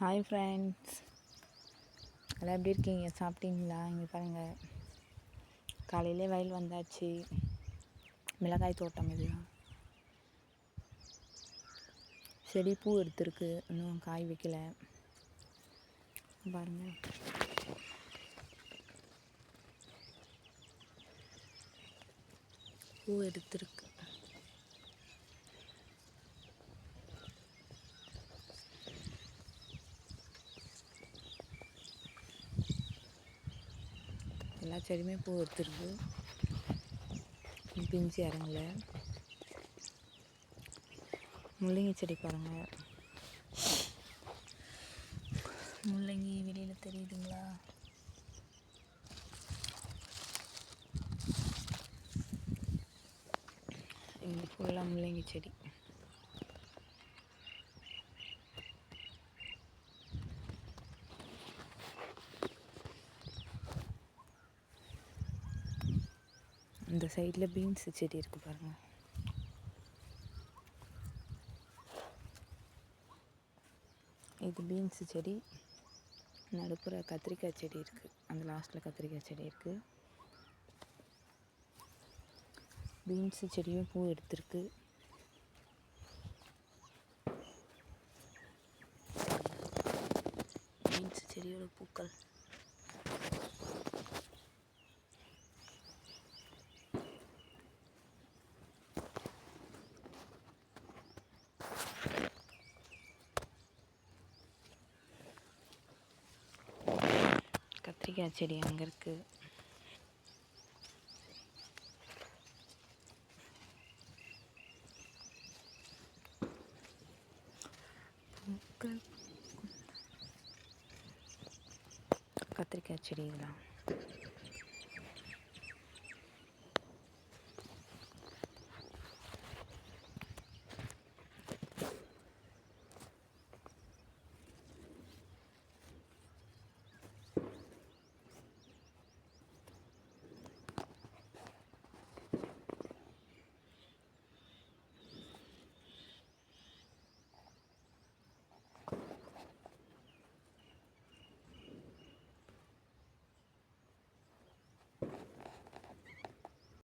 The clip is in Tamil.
ஹாய் ஃப்ரெண்ட்ஸ் எல்லாம் எப்படி இருக்கீங்க? சாப்பிட்டீங்களா? இங்கே பாருங்கள் காலையிலே வயல் வந்தாச்சு. மிளகாய் தோட்டம் இதுதான் செடி பூ எடுத்துருக்கு. இன்னும் காய் வைக்கல. பாருங்கள் பூ எடுத்துருக்கு. எல்லா செடியுமே பூ எடுத்துருக்கு. பிஞ்சு இறங்கல. முள்ளங்கி செடி பாருங்கள் முள்ளங்கி வெளியில் தெரியுதுங்களா? இங்கே ஃபுல்லாக முள்ளங்கி செடி. இந்த சைடில் பீன்ஸ் செடி இருக்குது பாருங்கள் இது பீன்ஸ் செடி. நடுப்புற கத்திரிக்காய் செடி இருக்குது அந்த லாஸ்ட்டில் கத்திரிக்காய் செடி இருக்குது பீன்ஸ் செடியும் பூ எடுத்திருக்கு. பீன்ஸ் செடியோட பூக்கள். கத்திரிக்காய் செடி அங்கே இருக்குது கத்திரிக்காய் செடி இதெல்லாம்